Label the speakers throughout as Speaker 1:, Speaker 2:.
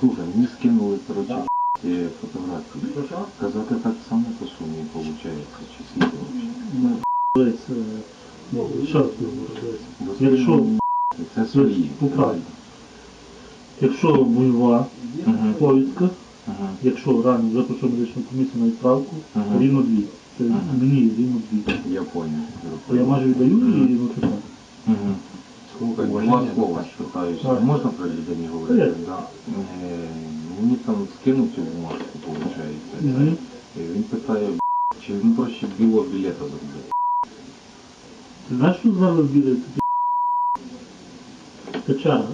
Speaker 1: Слухай, мені скинули, коротше, фотографії. Казати так само по сумі виходить, чи скільки взагалі?
Speaker 2: Ну, ну, Якщо-
Speaker 1: це- свої.
Speaker 2: Якщо бойова повістка, якщо вже пройшов медичну комісію на відправку, рівно дві. Мені рівно дві.
Speaker 1: Я понял.
Speaker 2: То я майже віддаю і ну так.
Speaker 1: Угу. Слухай, два слова спитаюся.
Speaker 2: Так.
Speaker 1: Можна про людей говорити?
Speaker 2: Є.
Speaker 1: Да. Е, Мені там скинув цю бумажку, виходить.
Speaker 2: Мгм.
Speaker 1: І він питає, чи він проще білого білета зробити.
Speaker 2: Ти знаєш, що зараз Це черга.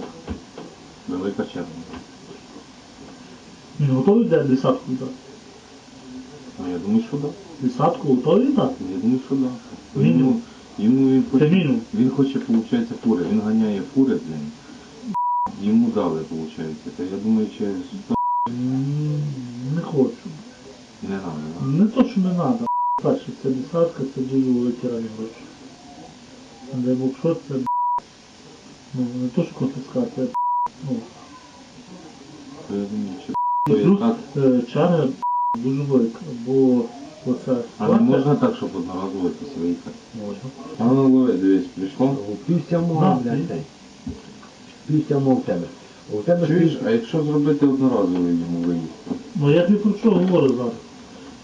Speaker 1: Велика черга.
Speaker 2: Він готовий дати десятку дати?
Speaker 1: Ну я думаю, що да.
Speaker 2: Десятку готовий дати?
Speaker 1: Я думаю, що да.
Speaker 2: Мінімум.
Speaker 1: Йому, він хоче,
Speaker 2: мінімум.
Speaker 1: він хоче, виходить, фури. Він ганяє фури, блін. Йому дали, виходить. То я думаю,
Speaker 2: М, Не хочу.
Speaker 1: не надо, да?
Speaker 2: Не то, що не треба. Перше, це десятка, це дуже великі реальні гроші. Де якщо це ну, не то, що конфіскація, ну,
Speaker 1: То я думаю, чи
Speaker 2: і плюс е, черга дуже велика, бо оце
Speaker 1: А не можна так, щоб одноразово якось виїхати?
Speaker 2: Можна.
Speaker 1: А ну лови, дивись, прийшло.
Speaker 3: Пів сьомого,
Speaker 2: Да.
Speaker 3: блядь, сьомого в тебе. У тебе
Speaker 1: Чуєш, а якщо зробити одноразово йому виїзд?
Speaker 2: Ну я тобі про що говорю зараз?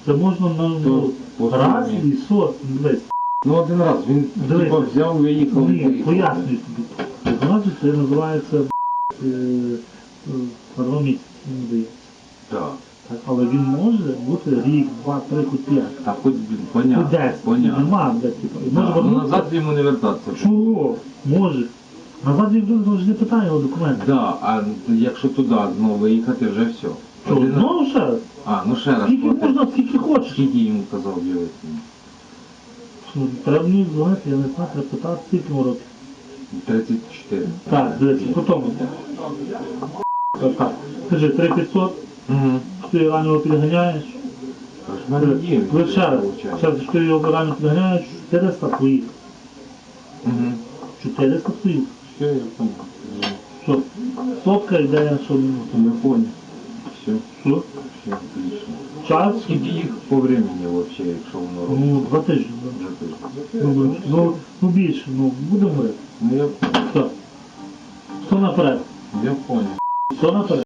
Speaker 2: Це можна на ну,
Speaker 1: по
Speaker 2: раз
Speaker 1: сумі.
Speaker 2: і сот, дивись.
Speaker 1: Ну один раз, він типа взяв, виїхав
Speaker 2: Ні,
Speaker 1: виїхав.
Speaker 2: пояснюю тобі. Одразу це називається е, е, місяці, мені здається.
Speaker 1: Так.
Speaker 2: Так, але він може бути рік, два, три, хоч п'ять.
Speaker 1: Та хоч він,
Speaker 2: Хоч
Speaker 1: понятно,
Speaker 2: десять.
Speaker 1: понятно.
Speaker 2: Нема, де, типу. І може
Speaker 1: Так, ну
Speaker 2: вернутися.
Speaker 1: назад йому не вертатися.
Speaker 2: Чого? Може. Назад він дуже завжди питання його документи.
Speaker 1: Да, а якщо туди знову виїхати, вже все.
Speaker 2: Що,
Speaker 1: Один
Speaker 2: знову ще раз?
Speaker 1: А, ну ще раз.
Speaker 2: Скільки
Speaker 1: плати.
Speaker 2: можна, скільки хочеш.
Speaker 1: Скільки йому казав білець?
Speaker 2: Що, Треба мені дзвонити, я не знаю, треба питати, скільки йому років.
Speaker 1: 34.
Speaker 2: Так, дивіться, по тому. Так, так. Скажи, 3500,
Speaker 1: Угу.
Speaker 2: Ти раннього підганяєш.
Speaker 1: В мене є. він
Speaker 2: Ви ще раз,
Speaker 1: виходить.
Speaker 2: ще раз, якщо ти його рано підганяєш, 400 твоїх.
Speaker 1: Мгм.
Speaker 2: 400 твоїх.
Speaker 1: Все, я понял.
Speaker 2: Що? Сотка йде, що мінус.
Speaker 1: Я понял. Все,
Speaker 2: Що?
Speaker 1: все, отлично.
Speaker 2: Час?
Speaker 1: Скільки їх по времени вообще, якщо воно робить?
Speaker 2: Ну, два тижні. да.
Speaker 1: Вже тиждень.
Speaker 2: Ну, ну, ну більше, ну, будемо говорити.
Speaker 1: Ну я понял.
Speaker 2: Що? Хто наперед?
Speaker 1: Я понял.
Speaker 2: Хто наперед?